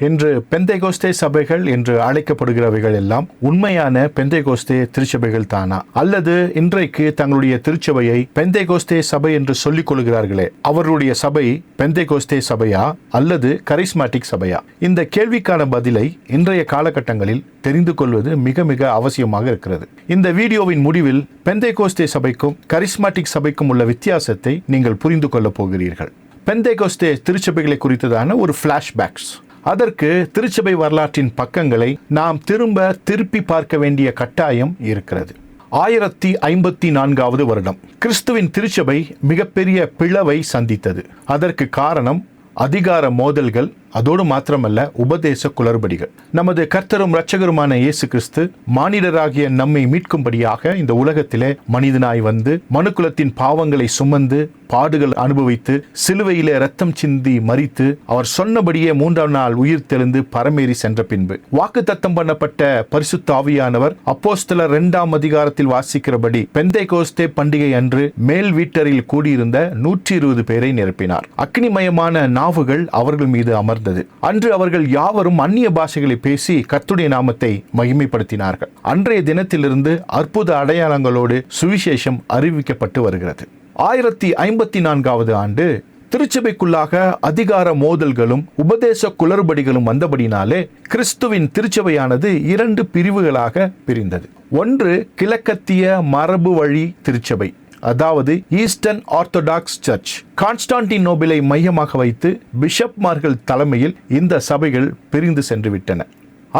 இன்று பெந்தைகோஸ்தே சபைகள் என்று அழைக்கப்படுகிறவைகள் எல்லாம் உண்மையான பெந்தைகோஸ்தே திருச்சபைகள் தானா? அல்லது இன்றைக்கு தங்களுடைய திருச்சபையை பெந்தைகோஸ்தே சபை என்று சொல்லிக் கொள்கிறார்களே அவர்களுடைய சபை பெந்தைகோஸ்தே சபையா அல்லது கரிஸ்மாட்டிக் சபையா? இந்த கேள்விக்கான பதிலை இன்றைய காலகட்டங்களில் தெரிந்து கொள்வது மிக மிக அவசியமாக இருக்கிறது. இந்த வீடியோவின் முடிவில் பெந்தைகோஸ்தே சபைக்கும் கரிஸ்மாட்டிக் சபைக்கும் உள்ள வித்தியாசத்தை நீங்கள் புரிந்து கொள்ளப் போகிறீர்கள். பெந்தைகோஸ்தே திருச்சபைகளை குறித்ததான ஒரு ஃப்ளாஷ்பேக்ஸ் அதற்கு திருச்சபை வரலாற்றின் பக்கங்களை நாம் திரும்ப திருப்பி பார்க்க வேண்டிய கட்டாயம் இருக்கிறது. ஆயிரத்தி ஐம்பத்தி நான்காவது வருடம். கிறிஸ்துவின் திருச்சபை மிகப்பெரிய பிளவை சந்தித்தது. அதற்கு காரணம் அதிகார மோதல்கள் அதோடு மாத்திரமல்ல உபதேச குளறுபடிகள். நமது கர்த்தரும் இரட்சகருமான இயேசு கிறிஸ்து மானிடராகிய நம்மை மீட்கும்படியாக இந்த உலகத்திலே மனிதனாய் வந்து மனுக்குலத்தின் பாவங்களை சுமந்து பாடுகள் அனுபவித்து சிலுவையிலே ரத்தம் சிந்தி மறித்து அவர் சொன்னபடியே மூன்றாம் நாள் உயிர் தெளிந்து பரமேறி சென்ற பின்பு. வாக்கு தத்தம் பண்ணப்பட்ட பரிசுத்த ஆவியானவர் அப்போஸ்தலர் இரண்டாம் அதிகாரத்தில் வாசிக்கிறபடி பெந்தை கோஸ்தே பண்டிகை அன்று மேல் வீட்டரில் கூடியிருந்த நூற்றி இருபது பேரை நிரப்பினார். அக்னிமயமான நாவுகள் அவர்கள் மீது அமர்ந்து இருந்தது. அன்று அவர்கள் யாவரும் அந்நிய பாஷைகளை பேசி கத்துடைய நாமத்தை மகிமைப்படுத்தினார்கள். அன்றைய தினத்திலிருந்து அற்புத அடையாளங்களோடு சுவிசேஷம் அறிவிக்கப்பட்டு வருகிறது. ஆயிரத்தி ஐம்பத்தி நான்காவது ஆண்டு திருச்சபைக்குள்ளாக அதிகார மோதல்களும் உபதேச குளறுபடிகளும் வந்தபடினாலே கிறிஸ்துவின் திருச்சபையானது இரண்டு பிரிவுகளாக பிரிந்தது. ஒன்று கிழக்கத்திய மரபு வழி திருச்சபை அதாவது ஈஸ்டர்ன் ஆர்த்தடாக்ஸ் சர்ச். கான்ஸ்டான்டின் நோபிலை மையமாக வைத்து பிஷப்மார்கள் தலைமையில் இந்த சபைகள் பிரிந்து சென்று விட்டன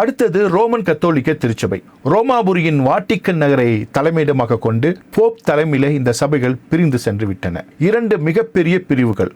அடுத்தது ரோமன் கத்தோலிக்க திருச்சபை. ரோமாபுரியின் வாட்டிக்கன் நகரை தலைமையிடமாக கொண்டு போப் தலைமையில இந்த சபைகள் பிரிந்து சென்று விட்டன இரண்டு மிகப்பெரிய பிரிவுகள்.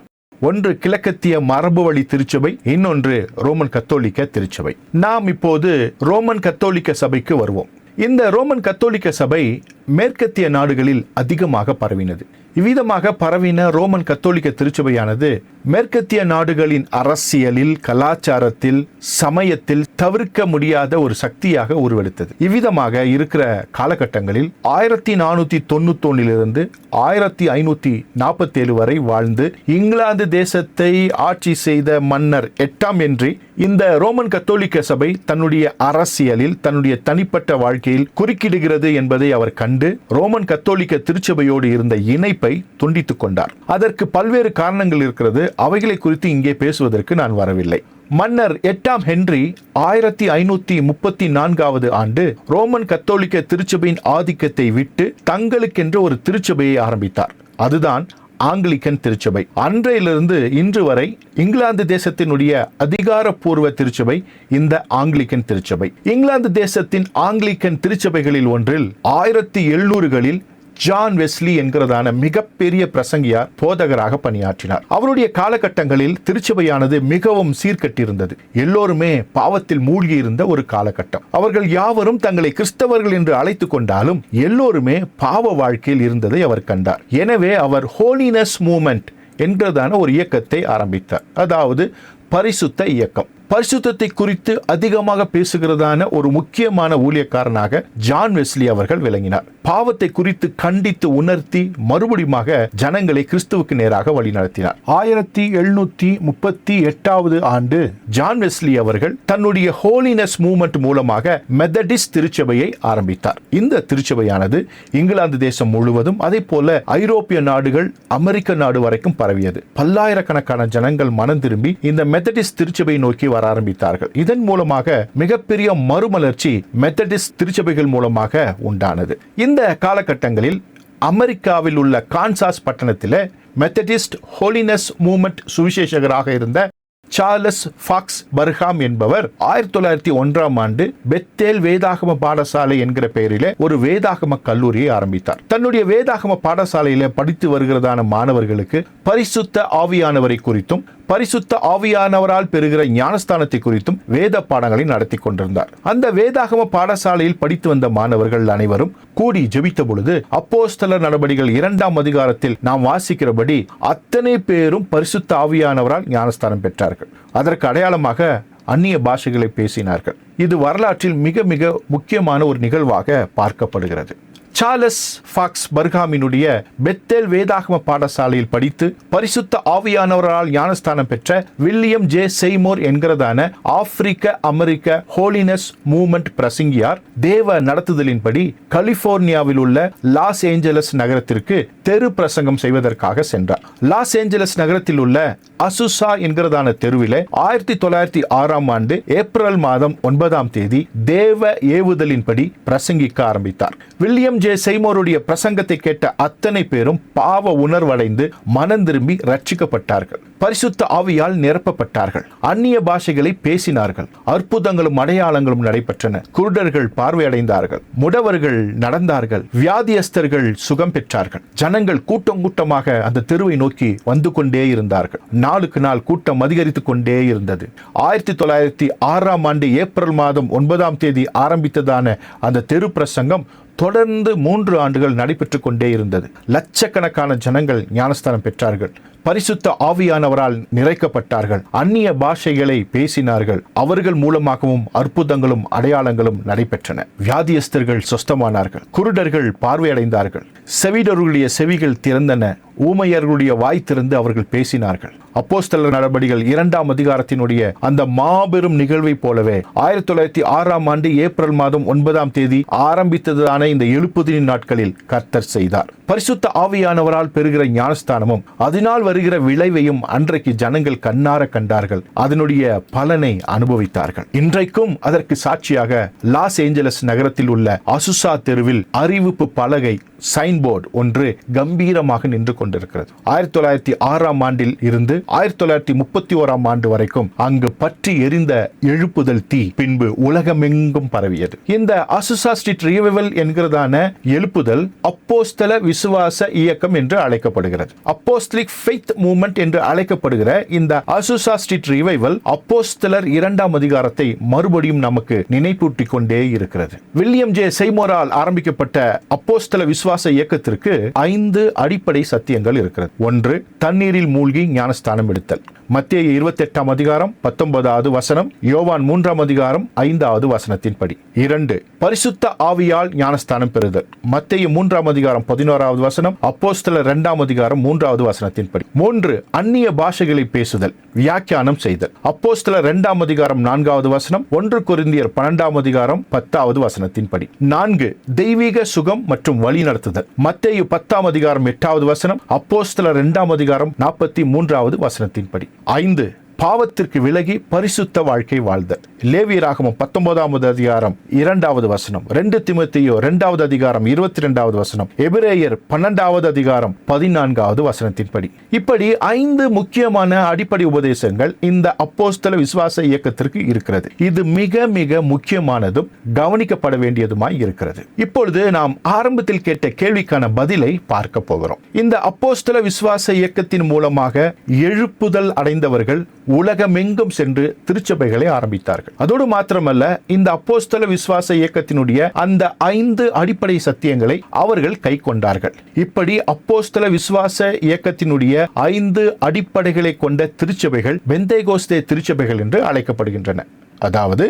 ஒன்று கிழக்கத்திய மரபு வழி திருச்சபை இன்னொன்று ரோமன் கத்தோலிக்க திருச்சபை. நாம் இப்போது ரோமன் கத்தோலிக்க சபைக்கு வருவோம். இந்த ரோமன் கத்தோலிக்க சபை மேற்கத்திய நாடுகளில் அதிகமாக பரவினது. இவ்விதமாக பரவின ரோமன் கத்தோலிக்க திருச்சபையானது மேற்கத்திய நாடுகளின் அரசியலில் கலாச்சாரத்தில் சமயத்தில் தவிர்க்க முடியாத ஒரு சக்தியாக உருவெடுத்தது. இவ்விதமாக இருக்கிற காலகட்டங்களில் ஆயிரத்தி நானூத்தி தொண்ணூத்தொன்னிலிருந்து ஆயிரத்தி ஐநூத்தி நாற்பத்தி ஏழு வரை வாழ்ந்து இங்கிலாந்து தேசத்தை ஆட்சி செய்த மன்னர் எட்டாம் என்றி இந்த ரோமன் கத்தோலிக்க சபை தன்னுடைய அரசியலில் தன்னுடைய தனிப்பட்ட வாழ்க்கையில் குறுக்கிடுகிறது என்பதை அவர் கண்டு ரோமன் கத்தோலிக்க திருச்சபையோடு இருந்த இணைப்பை துண்டித்துக் கொண்டார். அதற்கு பல்வேறு காரணங்கள் இருக்கிறது. அவைகளை குறித்து இங்கே பேசுவதற்கு நான் வரவில்லை. மன்னர் எட்டாம் ஹென்றி ஆயிரத்தி ஐநூத்தி முப்பத்தி நான்காவது ஆண்டு ரோமன் கத்தோலிக்க திருச்சபையின் ஆதிக்கத்தை விட்டு தங்களுக்கென்று ஒரு திருச்சபையை ஆரம்பித்தார். அதுதான் ஆங்கிலிக்கன் திருச்சபை. அன்றையிலிருந்து இன்று வரை இங்கிலாந்து தேசத்தினுடைய அதிகாரப்பூர்வ திருச்சபை இந்த ஆங்கிலிக்கன் திருச்சபை. இங்கிலாந்து தேசத்தின் ஆங்கிலிக்கன் திருச்சபைகளில் ஒன்றில் ஆயிரத்தி எழுநூறுகளில் ஜான் வெஸ்லி என்கிறதான மிகப்பெரிய பிரசங்கியார் போதகராக பணியாற்றினார். அவருடைய காலகட்டங்களில் திருச்சபையானது மிகவும் சீர்கட்டிருந்தது. எல்லோருமே பாவத்தில் மூழ்கியிருந்த ஒரு காலகட்டம். அவர்கள் யாவரும் தங்களை கிறிஸ்தவர்கள் என்று அழைத்து கொண்டாலும் எல்லோருமே பாவ வாழ்க்கையில் இருந்ததை அவர் கண்டார். எனவே அவர் ஹோலினஸ் மூமெண்ட் என்கிறதான ஒரு இயக்கத்தை ஆரம்பித்தார். அதாவது பரிசுத்த இயக்கம். பரிசுத்தத்தை குறித்து அதிகமாக பேசுகிறதான ஒரு முக்கியமான ஊழியக்காரனாக ஜான் வெஸ்லி அவர்கள் விளங்கினார். பாவத்தை குறித்து கண்டித்து உணர்த்தி மறுபடியுமாக ஜனங்களை கிறிஸ்துவுக்கு நேராக வழிநடத்தினார் ஆயிரத்தி எழுநூத்தி முப்பத்தி எட்டாவது ஆண்டு ஜான் வெஸ்லி அவர்கள் தன்னுடைய ஹோலினஸ் மூவ்மெண்ட் மூலமாக மெத்தடிஸ் திருச்சபையை ஆரம்பித்தார். இந்த திருச்சபையானது இங்கிலாந்து தேசம் முழுவதும் அதே போல ஐரோப்பிய நாடுகள் அமெரிக்க நாடு வரைக்கும் பரவியது. பல்லாயிரக்கணக்கான ஜனங்கள் மனம் திரும்பி இந்த மெத்தடிஸ் திருச்சபையை நோக்கி வர ஆரம்பித்தார்கள். இதன் மூலமாக மிகப்பெரிய மறுமலர்ச்சி மெத்தடிஸ்ட் திருச்சபைகள் மூலமாக உண்டானது. இந்த காலகட்டங்களில் அமெரிக்காவில் உள்ள கான்சாஸ் பட்டணத்தில் மெத்தடிஸ்ட் ஹோலினஸ் மூமெண்ட் சுவிசேஷகராக இருந்த சார்லஸ் ஃபாக்ஸ் பர்ஹாம் என்பவர் ஆயிரத்தி தொள்ளாயிரத்தி ஒன்றாம் ஆண்டு பெத்தேல் வேதாகம பாடசாலை என்கிற பெயரிலே ஒரு வேதாகம கல்லூரியை ஆரம்பித்தார். தன்னுடைய வேதாகம பாடசாலையில படித்து வருகிறதான மாணவர்களுக்கு பரிசுத்த ஆவியானவரை குறித்தும் பரிசுத்த ஆவியானவரால் பெறுகிற ஞானஸ்தானத்தை குறித்தும் வேத பாடங்களை நடத்தி கொண்டிருந்தார். அந்த வேதாகம பாடசாலையில் படித்து வந்த மாணவர்கள் அனைவரும் கூடி ஜெபித்த பொழுது அப்போஸ்தலர் நடபடிகள் இரண்டாம் அதிகாரத்தில் நாம் வாசிக்கிறபடி அத்தனை பேரும் பரிசுத்த ஆவியானவரால் ஞானஸ்தானம் பெற்றார்கள். அதற்கு அடையாளமாக அந்நிய பாஷைகளை பேசினார்கள். இது வரலாற்றில் மிக மிக முக்கியமான ஒரு நிகழ்வாக பார்க்கப்படுகிறது. சார்லஸ் ஃபாக்ஸ் பர்காமினுடைய பெத்தேல் வேதாகம பாடசாலையில் படித்து பரிசுத்த ஆவியானவரால் ஞானஸ்தானம் பெற்ற வில்லியம் ஜே செய்மோர் என்கிறதான ஆப்பிரிக்க அமெரிக்க ஹோலினஸ் மூமெண்ட் பிரசங்கியார் தேவ நடத்துதலின்படி கலிபோர்னியாவில் உள்ள லாஸ் ஏஞ்சலஸ் நகரத்திற்கு தெரு பிரசங்கம் செய்வதற்காக சென்றார். லாஸ் ஏஞ்சலஸ் நகரத்தில் உள்ள அசுசா என்கிறதான தெருவிலே ஆயிரத்தி தொள்ளாயிரத்தி ஆறாம் ஆண்டு ஏப்ரல் மாதம் ஒன்பதாம் தேதி தேவ ஏவுதலின்படி பிரசங்கிக்க ஆரம்பித்தார். வில்லியம் ஜே செய்மோருடைய பிரசங்கத்தை கேட்ட அத்தனை பேரும் பாவ உணர்வடைந்து மனம் திரும்பி ரட்சிக்கப்பட்டார்கள். பரிசுத்த ஆவியால் நிரப்பப்பட்டார்கள். அந்நிய பாஷைகளை பேசினார்கள். அற்புதங்களும் அடையாளங்களும் நடைபெற்றன. குருடர்கள் பார்வையடைந்தார்கள். முடவர்கள் நடந்தார்கள். வியாதியஸ்தர்கள் சுகம் பெற்றார்கள். ஜனங்கள் கூட்டம் கூட்டமாக அந்த தெருவை நோக்கி வந்து கொண்டே இருந்தார்கள். நாளுக்கு நாள் கூட்டம் அதிகரித்துக் கொண்டே இருந்தது. ஆயிரத்தி தொள்ளாயிரத்தி ஆறாம் ஆண்டு ஏப்ரல் மாதம் ஒன்பதாம் தேதி ஆரம்பித்ததான அந்த தெரு பிரசங்கம் தொடர்ந்து மூன்று ஆண்டுகள் நடைபெற்றுக் கொண்டே இருந்தது. லட்சக்கணக்கான ஜனங்கள் ஞானஸ்தானம் பெற்றார்கள். பரிசுத்த ஆவியானவரால் நிறைக்கப்பட்டார்கள். அந்நிய பாஷைகளை பேசினார்கள். அவர்கள் மூலமாகவும் அற்புதங்களும் அடையாளங்களும் நடைபெற்றன. வியாதியஸ்தர்கள் சொஸ்தமானார்கள். குருடர்கள் பார்வையடைந்தார்கள். செவிடர்களுடைய செவிகள் திறந்தன. ஊமையர்களுடைய வாய் திறந்து அவர்கள் பேசினார்கள். அப்போஸ்தலர் நடபடிகள் இரண்டாம் அதிகாரத்தினுடைய அந்த மாபெரும் நிகழ்வை போலவே ஆயிரத்தி தொள்ளாயிரத்தி ஆறாம் ஆண்டு ஏப்ரல் மாதம் ஒன்பதாம் தேதி ஆரம்பித்ததான இந்த எழுப்புதின் நாட்களில் கர்த்தர் செய்தார். பரிசுத்த ஆவியானவரால் பெறுகிற ஞானஸ்தானமும் அதனால் வருகிற விளைவையும் அன்றைக்கு ஜனங்கள் கண்ணார கண்டார்கள். அதனுடைய பலனை அனுபவித்தார்கள். இன்றைக்கும் அதற்கு சாட்சியாக லாஸ் ஏஞ்சலஸ் நகரத்தில் உள்ள அசுசா தெருவில் அறிவிப்பு பலகை சைன்போர்டு ஒன்று கம்பீரமாக நின்று கொண்டிருக்கிறது. ஆயிரத்தி தொள்ளாயிரத்தி ஆறாம் ஆண்டில் இருந்து ஆயிரத்தி தொள்ளாயிரத்தி முப்பத்தி ஓராம் ஆண்டு வரைக்கும் அங்கு பற்றி எரிந்த எழுப்புதல் தீ பின்பு உலகமெங்கும் பரவியது. இந்த அசுசா ஸ்ட்ரீட் ரிவைவல் என்கிறதான எழுப்புதல் அப்போஸ்தல விசுவாச இயக்கம் என்று அழைக்கப்படுகிறது. அப்போஸ்தலிக் ஃபெய்த் மூவ்மெண்ட் என்று அழைக்கப்படுகிற இந்த அசுசா ஸ்ட்ரீட் ரிவைவல் அப்போஸ்தலர் இரண்டாம் அதிகாரத்தை மறுபடியும் நமக்கு நினைப்பூட்டி கொண்டே இருக்கிறது. வில்லியம் ஜே செய்மோரால் ஆரம்பிக்கப்பட்ட அப்போஸ்தல விசுவாச இயக்கத்திற்கு ஐந்து அடிப்படை சத்தியங்கள் இருக்கிறது. ஒன்று தண்ணீரில் மூழ்கி ஞானஸ்தானம் எடுத்தல். மத்திய இருபத்தி எட்டாம் அதிகாரம் பத்தொன்பதாவது வசனம் யோவான் மூன்றாம் அதிகாரம் ஐந்தாவது வசனத்தின்படி. இரண்டு பரிசுத்த ஆவியால் ஞானஸ்தானம் பெறுதல். மத்திய மூன்றாம் அதிகாரம் பதினோராவது வசனம் அப்போஸ்தல இரண்டாம் அதிகாரம் மூன்றாவது வசனத்தின்படி. மூன்று அந்நிய பாஷைகளை பேசுதல் வியாக்கியானம் செய்தல். அப்போஸ்தல இரண்டாம் அதிகாரம் நான்காவது வசனம் ஒன்று கொரிந்தியர் பன்னெண்டாம் அதிகாரம் பத்தாவது வசனத்தின்படி. நான்கு தெய்வீக சுகம் மற்றும் வழி நடத்துதல். மத்திய பத்தாம் அதிகாரம் எட்டாவது வசனம் அப்போஸ்தல இரண்டாம் அதிகாரம் நாற்பத்தி மூன்றாவது வசனத்தின்படி. ஐந்து பாவத்திற்கு விலகி பரிசுத்த வாழ்க்கை வாழ்தல். லேவியராகமும் பத்தொன்பதாவது அதிகாரம் இரண்டாவது வசனம். ரெண்டு திமுத்தையோ இரண்டாவது அதிகாரம் இருபத்தி ரெண்டாவது வசனம். எபிரேயர் பன்னெண்டாவது அதிகாரம் பதினான்காவது வசனத்தின்படி. இப்படி ஐந்து முக்கியமான அடிப்படை உபதேசங்கள் இந்த அப்போஸ்தல விசுவாச இயக்கத்திற்கு இருக்கிறது. இது மிக மிக முக்கியமானதும் கவனிக்கப்பட வேண்டியதுமாய் இருக்கிறது. இப்பொழுது நாம் ஆரம்பத்தில் கேட்ட கேள்விக்கான பதிலை பார்க்க போகிறோம். இந்த அப்போஸ்தல விசுவாச இயக்கத்தின் மூலமாக எழுப்புதல் அடைந்தவர்கள் உலகமெங்கும் சென்று திருச்சபைகளை ஆரம்பித்தார்கள். அதோடு மாத்திரமல்ல இந்த அப்போஸ்தல விசுவாச இயக்கத்தினுடைய அந்த ஐந்து அடிப்படை சத்தியங்களை அவர்கள் கை கொண்டார்கள் இப்படி அப்போஸ்தல விசுவாச இயக்கத்தினுடைய ஐந்து அடிப்படைகளை கொண்ட திருச்சபைகள் பெந்தைகோஸ்தே திருச்சபைகள் என்று அழைக்கப்படுகின்றன. அதாவது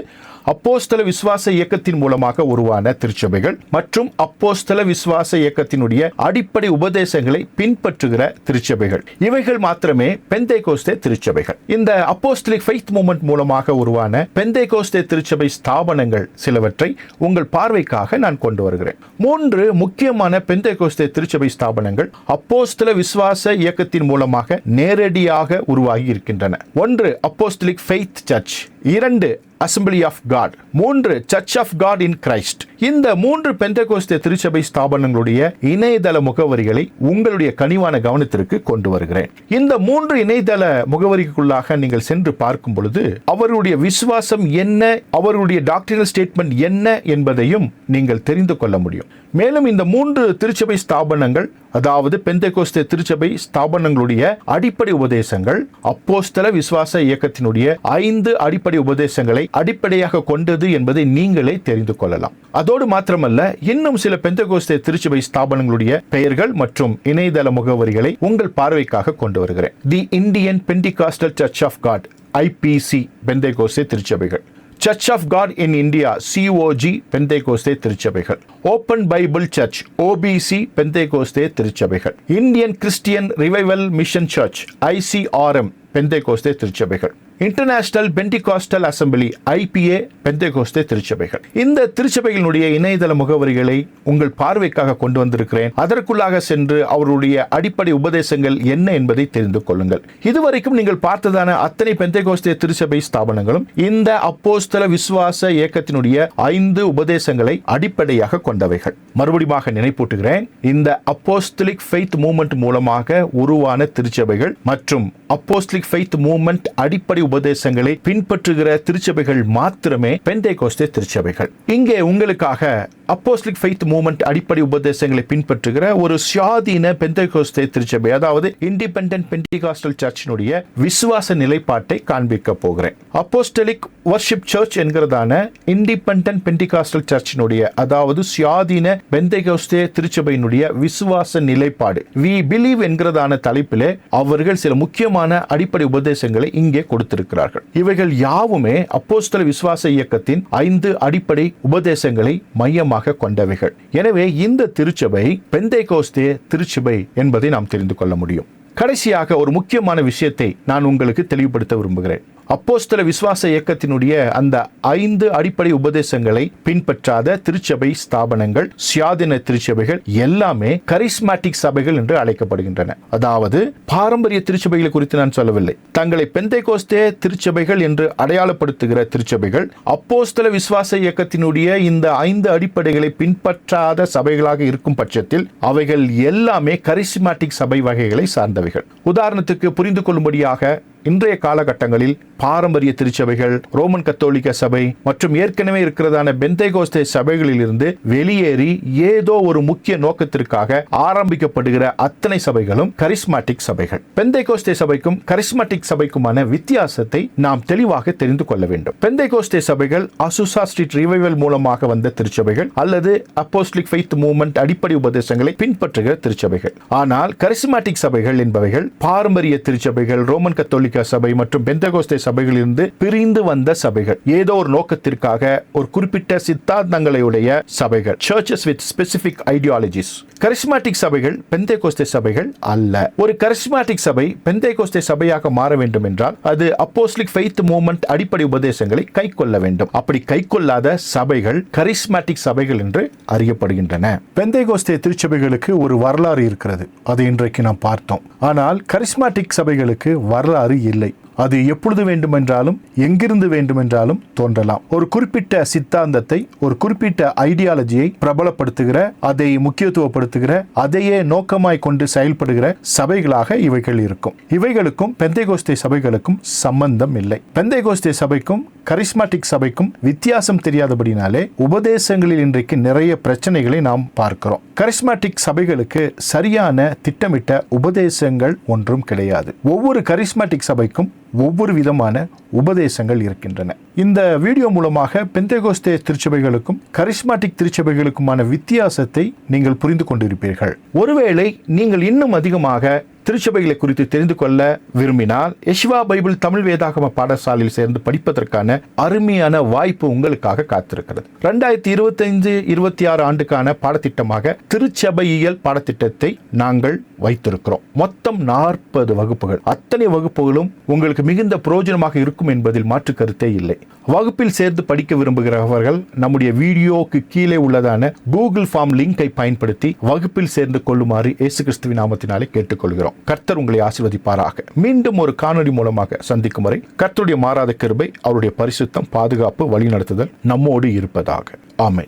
அப்போஸ்தல விசுவாச இயக்கத்தின் மூலமாக உருவான திருச்சபைகள் மற்றும் அப்போஸ்தல விசுவாச இயக்கத்தினுடைய அடிப்படை உபதேசங்களை பின்பற்றுகிற திருச்சபைகள். இவைகள் மாத்திரமே பெந்தேகோஸ்தே திருச்சபைகள். இந்த அப்போஸ்தலிக் ஃபெய்த் மூமெண்ட் மூலமாக உருவான பெந்தேகோஸ்தே திருச்சபை ஸ்தாபனங்கள் சிலவற்றை உங்கள் பார்வைக்காக நான் கொண்டு வருகிறேன். மூன்று முக்கியமான பெந்தேகோஸ்தே திருச்சபை ஸ்தாபனங்கள் அப்போஸ்தல விசுவாச இயக்கத்தின் மூலமாக நேரடியாக உருவாகி இருக்கின்றன. ஒன்று அப்போஸ்தலிக் ஃபெய்த் சர்ச். இரண்டு அசம்பிளி ஆஃப் காட் மூன்று Church of God in Christ இந்த மூன்று பெந்தகோஸ்தே திருச்சபை ஸ்தாபனங்களுடைய இணையதள முகவரிகளை உங்களுடைய கனிவான கவனத்திற்கு கொண்டு வருகிறேன். இந்த மூன்று இணையதள முகவரிக்குள்ளாக நீங்கள் சென்று பார்க்கும் பொழுது அவருடைய விசுவாசம் என்ன அவருடைய டாக்டரினல் ஸ்டேட்மெண்ட் என்ன என்பதையும் நீங்கள் தெரிந்து கொள்ள முடியும். மேலும் இந்த மூன்று திருச்சபை ஸ்தாபனங்கள் அதாவது பெந்தகோஸ்தே திருச்சபை ஸ்தாபனங்களுடைய அடிப்படை உபதேசங்கள் அப்போஸ்தல விசுவாச இயக்கத்தினுடைய ஐந்து அடிப்படை உபதேசங்களை அடிப்படையாக கொண்டது என்பதை நீங்களே தெரிந்து கொள்ளலாம். அதோடு மாத்திரமல்ல இன்னும் சில பெந்தகோஸ்தே திருச்சபை ஸ்தாபனங்களுடைய பெயர்கள் மற்றும் இணையதள முகவரிகளை உங்கள் பார்வைக்காக கொண்டு வருகிறேன். The Indian Pentecostal Church of God IPC Pentecost திருச்சபைகள். Church of God in India COG Pentecost திருச்சபைகள். ஓப்பன் பைபிள் சர்ச் ஓபிசி பெந்தேகோஸ்தே திருச்சபைகள். Indian Christian Revival Mission Church ICRM Pentecost திருச்சபைகள். இன்டர்நேஷனல் பென்டிகாஸ்டல் அசம்பிளி ஐபிஏ பெந்தேகோஸ்தே திருச்சபைகள். இந்த திருச்சபைகளுடைய இணையதள முகவரிகளை உங்கள் பார்வைக்காக கொண்டு வந்திருக்கிறேன். அதற்குள்ளாக சென்று அவருடைய அடிப்படை உபதேசங்கள் என்ன என்பதை தெரிந்து கொள்ளுங்கள். இதுவரைக்கும் நீங்கள் பார்த்ததான அத்தனை பெந்தேகோஸ்தே திருச்சபை ஸ்தாபனங்களும் இந்த அப்போஸ்தல விசுவாச இயக்கத்தினுடைய ஐந்து உபதேசங்களை அடிப்படையாக கொண்டவைகள். மறுபடியும் நினைப்பூட்டுகிறேன் இந்த அப்போஸ்தலிக் ஃபெய்த் மூமெண்ட் மூலமாக உருவான திருச்சபைகள் மற்றும் அப்போஸ்லிக் ஃபெய்த் மூவ்மெண்ட் அடிப்படை உபதேசங்களை பின்பற்றுகிற திருச்சபைகள் மாத்திரமே பெந்தேகோஸ்தே திருச்சபைகள். இங்கே உங்களுக்காக அப்போஸ்லிக் ஃபெய்த் மூவ்மெண்ட் அடிப்படை உபதேசங்களை பின்பற்றுகிற ஒரு சுயாதீன பெந்தேகோஸ்தே திருச்சபை அதாவது இண்டிபெண்டன்ட் பெண்டிகாஸ்டல் சர்ச்சினுடைய விசுவாச நிலைப்பாட்டை காண்பிக்க போகிறேன். அப்போஸ்டலிக் வர்ஷிப் சர்ச் என்கிறதான இண்டிபெண்டன்ட் பெண்டிகாஸ்டல் சர்ச்சினுடைய அதாவது சுயாதீன பெந்தேகோஸ்தே திருச்சபையினுடைய விசுவாச நிலைப்பாடு. வி பிலீவ் என்கிறதான தலைப்பிலே அவர்கள் சில முக்கியமான அடிப்படை உபதேசங்களை இங்கே கொடுத்திருக்கிறார்கள். இவைகள் யாவுமே அப்போஸ்தல விசுவாச இயக்கத்தின் ஐந்து அடிப்படை உபதேசங்களை மையமாக கொண்டவைகள். எனவே இந்த திருச்சபை பெந்தைகோஸ்தே திருச்சபை என்பதை நாம் தெரிந்து கொள்ள முடியும். கடைசியாக ஒரு முக்கியமான விஷயத்தை நான் உங்களுக்கு தெளிவுபடுத்த விரும்புகிறேன். அப்போஸ்தல விசுவாச இயக்கத்தினுடைய அந்த ஐந்து அடிப்படை உபதேசங்களை பின்பற்றாத திருச்சபை ஸ்தாபனங்கள் சுயாதீன திருச்சபைகள் எல்லாமே கரிஸ்மாட்டிக் சபைகள் என்று அழைக்கப்படுகின்றன. அதாவது பாரம்பரிய திருச்சபைகளை குறித்து நான் சொல்லவில்லை. தங்களை பெந்தைகோஸ்தே திருச்சபைகள் என்று அடையாளப்படுத்துகிற திருச்சபைகள் அப்போஸ்தல விசுவாச இயக்கத்தினுடைய இந்த ஐந்து அடிப்படைகளை பின்பற்றாத சபைகளாக இருக்கும் பட்சத்தில் அவைகள் எல்லாமே கரிஸ்மாட்டிக் சபை வகைகளை சார்ந்தவைகள். உதாரணத்துக்கு புரிந்து கொள்ளும்படியாக இன்றைய காலகட்டங்களில் பாரம்பரிய திருச்சபைகள் ரோமன் கத்தோலிக்க சபை மற்றும் ஏற்கனவே இருக்கிறதான பெந்தைகோஸ்தே சபைகளிலிருந்து வெளியேறி ஏதோ ஒரு முக்கிய நோக்கத்திற்காக ஆரம்பிக்கப்படுகிற அத்தனை சபைகளும் கரிஸ்மாட்டிக் சபைகள். பெந்தைகோஸ்தே சபைக்கும் கரிஸ்மாட்டிக் சபைக்குமான வித்தியாசத்தை நாம் தெளிவாக தெரிந்து கொள்ள வேண்டும். பெந்தைகோஸ்தே சபைகள் அசுசா ஸ்ட்ரீட் ரிவைவல் மூலமாக வந்த திருச்சபைகள் அல்லது அப்போஸ்லிக் ஃபெய்த் மூவ்மெண்ட் அடிப்படை உபதேசங்களை பின்பற்றுகிற திருச்சபைகள். ஆனால் கரிஸ்மாட்டிக் சபைகள் என்பவைகள் பாரம்பரிய திருச்சபைகள் ரோமன் கத்தோலிக்க சபை மற்றும் பெந்தகோஸ்தே சபைகளிலிருந்து பிரிந்து வந்த சபைகள். ஏதோ ஒரு நோக்கத்திற்காக ஒரு குறிப்பிட்ட சித்தாந்தங்களை உடைய சபைகள். Churches with specific ideologies charismatic சபைகள் பெந்தேகோஸ்தே சபைகள் அல்ல. ஒரு கரிஸ்மாட்டிக் சபை பெந்தேகோஸ்தே சபையாக மாற வேண்டும் என்றால் அது அப்போஸ்லிக் ஃபெய்த் மூவ்மெண்ட் அடிப்படை உபதேசங்களை கை கொள்ள வேண்டும். அப்படி கை கொள்ளாத சபைகள் கரிஸ்மாட்டிக் சபைகள் என்று அறியப்படுகின்றன. பெந்தேகோஸ்தே திருச்சபைகளுக்கு ஒரு வரலாறு இருக்கிறது. அது இன்றைக்கு நாம் பார்த்தோம். ஆனால் கரிஸ்மாட்டிக் சபைகளுக்கு வரலாறு இல்லை. அது எப்பொழுது வேண்டுமென்றாலும் எங்கிருந்து வேண்டுமென்றாலும் தோன்றலாம். ஒரு குறிப்பிட்ட சித்தாந்தத்தை ஒரு குறிப்பிட்ட ஐடியாலஜியை பிரபலப்படுத்துகிற அதை முக்கியத்துவப்படுத்துகிற அதையே நோக்கமாய் கொண்டு செயல்படுகிற சபைகளாக இவைகள் இருக்கும். இவைகளுக்கும் பெந்தைகோஸ்தே சபைகளுக்கும் சம்பந்தம் இல்லை. பெந்தைகோஸ்தே சபைக்கும் கரிஸ்மாட்டிக் சபைக்கும் வித்தியாசம் தெரியாதபடினாலே உபதேசங்களில் இன்றைக்கு நிறைய பிரச்சனைகளை நாம் பார்க்கிறோம். கரிஸ்மாட்டிக் சபைகளுக்கு சரியான திட்டமிட்ட உபதேசங்கள் ஒன்றும் கிடையாது. ஒவ்வொரு கரிஸ்மாட்டிக் சபைக்கும் ஒவ்வொரு விதமான உபதேசங்கள் இருக்கின்றன. இந்த வீடியோ மூலமாக பெந்தேகோஸ்தே திருச்சபைகளுக்கும் கரிஸ்மாட்டிக் திருச்சபைகளுக்குமான வித்தியாசத்தை நீங்கள் புரிந்து கொண்டிருப்பீர்கள். ஒருவேளை நீங்கள் இன்னும் அதிகமாக திருச்சபைகளை குறித்து தெரிந்து கொள்ள விரும்பினால் யஷ்வா பைபிள் தமிழ் வேதாகம பாடசாலையில் சேர்ந்து படிப்பதற்கான அருமையான வாய்ப்பு உங்களுக்காக காத்திருக்கிறது. ரெண்டாயிரத்தி இருபத்தைந்து இருபத்தி ஆறு ஆண்டுக்கான பாடத்திட்டமாக திருச்சபையியல் பாடத்திட்டத்தை நாங்கள் வைத்திருக்கிறோம். மொத்தம் நாற்பது வகுப்புகள். அத்தனை வகுப்புகளும் உங்களுக்கு மிகுந்த பிரயோஜனமாக இருக்கும் என்பதில் மாற்று கருத்தே இல்லை. வகுப்பில் சேர்ந்து படிக்க விரும்புகிறவர்கள் நம்முடைய வீடியோக்கு கீழே உள்ளதான கூகுள் ஃபார்ம் லிங்கை பயன்படுத்தி வகுப்பில் சேர்ந்து கொள்ளுமாறு இயேசு கிறிஸ்துவின் நாமத்தினாலே கேட்டுக்கொள்கிறோம். கர்த்தர் உங்களை ஆசிர்வதிப்பாராக. மீண்டும் ஒரு காணொளி மூலமாக சந்திக்கும் வரை கர்த்தருடைய மாறாத கிருபை அவருடைய பரிசுத்தம் பாதுகாப்பு வழிநடத்துதல் நம்மோடு இருப்பதாக. ஆமை